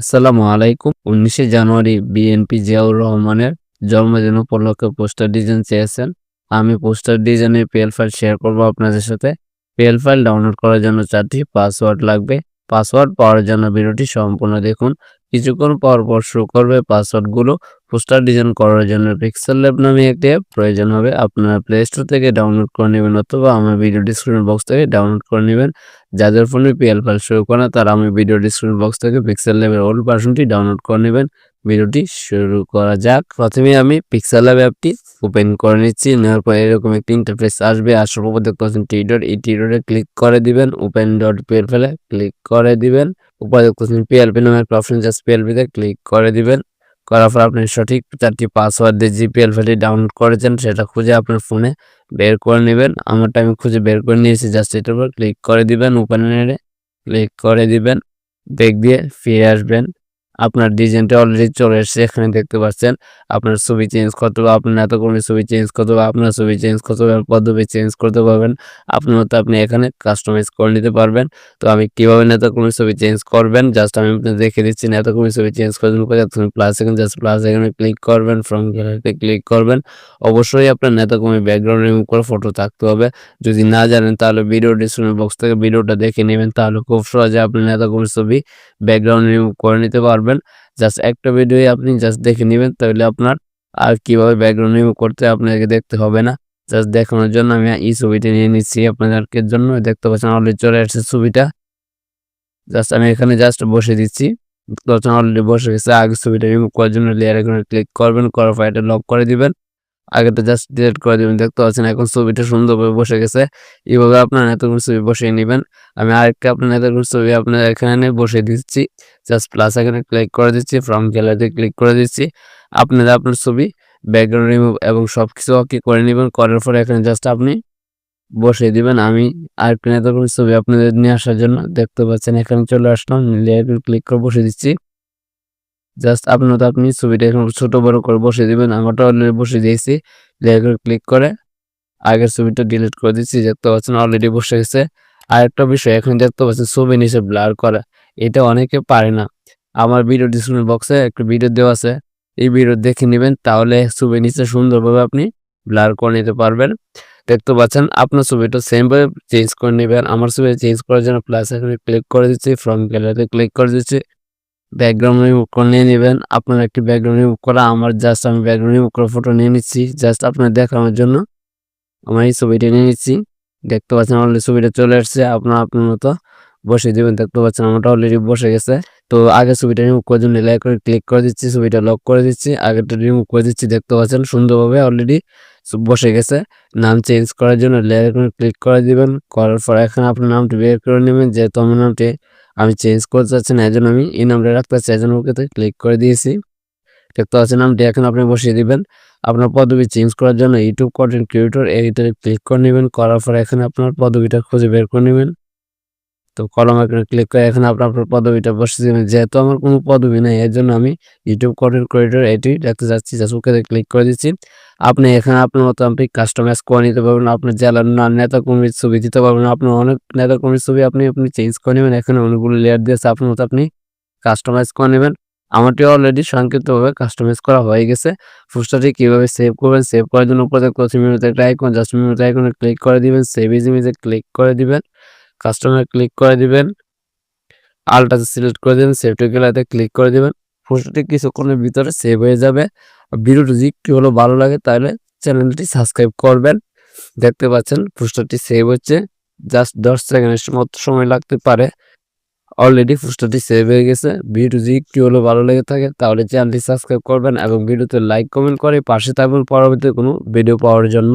আসসালামু আলাইকুম। উনিশে জানুয়ারি বিএনপি জিয়াউর রহমানের জন্মদিন উপলক্ষে পোস্টার ডিজাইন চেয়েছেন। আমি পোস্টার ডিজাইনের পিএল ফাইল শেয়ার করব আপনাদের সাথে। পিএল ফাইল ডাউনলোড করার জন্য চারটি পাসওয়ার্ড লাগবে। পাসওয়ার্ড পাওয়ার জন্য ভিডিওটি সম্পূর্ণ দেখুন। কিছুক্ষণ পর পর শুরু করবে পাসওয়ার্ডগুলো। পোস্টার ডিজাইন করার জন্য পিক্সেল ল্যাব নামে একটি অ্যাপ প্রয়োজন হবে। আপনারা প্লে স্টোর থেকে ডাউনলোড করে নেবেন অথবা আমার ভিডিও ডিসক্রিপশন বক্স থেকে ডাউনলোড করে নেবেন। যাদের ফোনে পিএল ফাইল শুরু করে না, তারা আমি ভিডিও ডিসক্রিপশন বক্স থেকে পিক্সেল ল্যাবের ওল্ড ভার্সনটি ডাউনলোড করে নেবেন। ভিডিওটি শুরু করা যাক। প্রথমে আমি পিক্সেল ল্যাব অ্যাপটি ওপেন করে নিচ্ছি। নেওয়ার পর এরকম একটি ইন্টারফেস আসবে। আসার পর দেখতে পাচ্ছেন টি ডট এই টি ডটে ক্লিক করে দিবেন। ওপেন ডট ফেলে ক্লিক করে দিবেন। দেখতে পাচ্ছেন পিএলপি নামে একটা অপশন জাস্ট পিএলপিতে ক্লিক করে দিবেন। করার পর আপনি সঠিক চারটি পাসওয়ার্ড দিয়ে জিপিএল ফাইলটি ডাউনলোড করেছেন, সেটা খুঁজে আপনার ফোনে বের করে নেবেন। আমারটা আমি খুঁজে বের করে নিয়েছি জাস্ট এটার উপর ক্লিক করে দিবেন। ওপেনারে ক্লিক করে দিবেন। বেগ দিয়ে ফিরে আসবেন। আপনার ডিজাইনটা অলরেডি চলে এসেছে, এখানে দেখতে পাচ্ছেন। আপনার ছবি চেঞ্জ করতে হবে, আপনার কোনো ছবি চেঞ্জ করতে হবে, আপনার ছবি চেঞ্জ করতে হবে, পদ্ধতি চেঞ্জ করতে পারবেন। আপনার মতো আপনি এখানে কাস্টমাইজ করে নিতে পারবেন। তো আমি কীভাবে নেতাকর্মী ছবি চেঞ্জ করবেন? জাস্ট আমি আপনাদের দেখে দিচ্ছি নেতাকর্মী ছবি চেঞ্জ করবেন কোথায় তুমি প্লাস এখানে জাস্ট প্লাস এখানে ক্লিক করবেন ফ্রম গ্যালারিতে ক্লিক করবেন। অবশ্যই আপনার নেতাকর্মী ব্যাকগ্রাউন্ড রিমুভ করে ফটো থাকতে হবে। যদি না জানেন, তাহলে ভিডিও ডিসক্রিপশন বক্স থেকে ভিডিওটা দেখে নেবেন, তাহলে খুব সহজে আপনি নেতাকর্মী ছবি ব্যাকগ্রাউন্ড রিমুভ করে নিতে পারবেন। জাস্ট একটা ভিডিওই আপনি জাস্ট দেখে নেবেন, তাহলে আপনার আর কীভাবে ব্যাকগ্রাউন্ড রিমুভ করতে আপনাকে দেখতে হবে না। জাস্ট দেখানোর জন্য আমি এই ছবিটা নিয়ে নিচ্ছি আপনাদেরকে জন্য। দেখতে পাচ্ছেন অলরেডি চলে আসছে ছবিটা। জাস্ট আমি এখানে জাস্ট বসে দিচ্ছি। অলরেডি বসে গেছে। আগে ছবিটা রিমুভ করার জন্য লেয়ার এখানে ক্লিক করবেন, করার পর এটা লক করে দিবেন। আগেটা জাস্ট ডিলিট করে দিবেন, দেখতে পাচ্ছেন এখন ছবিটা সুন্দরভাবে বসে গেছে। এইভাবে আপনার এতগুলো ছবি বসিয়ে নেবেন। আমি আরেকটা আপনার এতগুলো ছবি আপনার এখানে বসিয়ে দিচ্ছি। জাস্ট প্লাস এখানে ক্লিক করে দিচ্ছি ফ্রম গ্যালারিতে ক্লিক করে দিচ্ছি। আপনারা আপনার ছবি ব্যাকগ্রাউন্ড রিমুভ এবং সব কিছু ওকে করে নেবেন। করার পরে এখানে জাস্ট আপনি বসিয়ে দিবেন। আমি আর এতগুলো ছবি আপনাদের নিয়ে আসার জন্য দেখতে পাচ্ছেন, এখানে চলে আসলাম লেয়ার ক্লিক করে বসে দিচ্ছি। জাস্ট আপনার তো আপনি ছবিটা এখন ছোট বড় করে বসে দিবেন। আমারটা অলরেডি বসে দিয়েছি। লেয়ার ক্লিক করে আগের ছবিটা ডিলিট করে দিচ্ছি দেখতে পাচ্ছেন অলরেডি বসে গেছে। আরেকটা বিষয়, এখন দেখতে পাচ্ছেন ছবি নিচে ব্লার করা। এটা অনেকে পারে না। আমার ভিডিও ডিসক্রিপশন বক্সে একটা ভিডিও দেওয়া আছে। এই ভিডিও দেখে নেবেন, তাহলে ছবি নিচে সুন্দরভাবে আপনি ব্লার করে নিতে পারবেন। দেখতে পাচ্ছেন আপনার ছবিটা সেমভাবে চেঞ্জ করে নেবেন। আমার ছবি চেঞ্জ করার জন্য প্লাস এখানে ক্লিক করে দিচ্ছি ফ্রন্ট গ্যালারিতে ক্লিক করে দিচ্ছি। ব্যাকগ্রাউন্ড রিমুভ করে নিয়ে নেবেন। আপনার একটি ব্যাকগ্রাউন্ড রিমুভ করা, আমার জাস্ট আমি ব্যাকগ্রাউন্ড রিমুভ করে ফটো নিয়ে নিচ্ছি। জাস্ট আপনার দেখানোর জন্য আমার এই ছবিটা নিয়ে নিচ্ছি। দেখতে পাচ্ছেন অলরেডি ছবিটা চলে আসছে, আপনার আপনার মতো বসে দেবেন। দেখতে পাচ্ছেন আমারটা অলরেডি বসে গেছে। তো আগে ছবিটা রিমুভ করার জন্য লাইক করে ক্লিক করে দিচ্ছি, ছবিটা লক করে দিচ্ছি আগেটা রিমুভ করে দিচ্ছি। দেখতে পাচ্ছেন সুন্দরভাবে অলরেডি বসে গেছে। নাম চেঞ্জ করার জন্য লেয়ার করে ক্লিক করে দিবেন। করার পর এখানে আপনার নামটি বের করে নেবেন, যেহেতু আমার নামটি আমি চেঞ্জ করতে চাচ্ছি না, এজন্য আমি এই নামটা রাখতে চাচ্ছি জন্য ওকেতে ক্লিক করে দিয়েছি। দেখতে পাচ্ছেন নামটি, এখন আপনি বসিয়ে দিবেন। আপনার পদবি চেঞ্জ করার জন্য ইউটিউব কন্টেন্ট ক্রিয়েটর এডিটরে ক্লিক করে নেবেন, করার পর এখানে আপনার পদবিটা খুঁজে বের করে নেবেন। তো কলম এখানে ক্লিক করে এখানে আপনার আপনার পদবিটা বসিয়ে দেবেন যেহেতু আমার কোনো পদবি নেই এর জন্য আমি ইউটিউব কন্টেন্ট ক্রিয়েটর এটি রাখতে চাচ্ছি জাস্ট ওকে ক্লিক করে দিচ্ছি। আপনি এখানে আপনার মতো আপনি কাস্টমাইজ করে নিতে পারবেন, আপনার জেলার নেতা কর্মীর ছবি দিতে পারবেন, আপনার অনেক নেতা কর্মীর ছবি আপনি আপনি চেঞ্জ করে নেবেন। এখানে অনেকগুলো লেয়ার দিয়েছে, আপনার মতো আপনি কাস্টমাইজ করে নেবেন। আমারটি অলরেডি সংক্ষিপ্তভাবে কাস্টমাইজ করা হয়ে গেছে। পোস্টারটি কীভাবে সেভ করবেন সেভ করার জন্য উপরে দেখতে মিনিটে একটা আইকন জাস্ট মিনিটে আইকনে ক্লিক করে দিবেন সেভ ইজ ইমেজে ক্লিক করে দিবেন। কাস্টমার ক্লিক করে দিবেন। আলটাতে সিলেক্ট করে দেবেন সেভ টু গেলাতে ক্লিক করে দিবেন। পোস্টারটি কিছুক্ষণের ভিতরে সেভ হয়ে যাবে। ভিডিওটি যদি একটু হলো ভালো লাগে, তাহলে চ্যানেলটি সাবস্ক্রাইব করবেন। দেখতে পাচ্ছেন পোস্টারটি সেভ হচ্ছে। জাস্ট দশ সেকেন্ডের মতো সময় লাগতে পারে। অলরেডি পোস্টারটি সেভ হয়ে গেছে। ভিডিও যদি একটু হলো ভালো লেগে থাকে, তাহলে চ্যানেলটি সাবস্ক্রাইব করবেন এবং ভিডিওতে লাইক কমেন্ট করে পাশে থাকবেন। পরবর্তী কোনো ভিডিও পাওয়ার জন্য।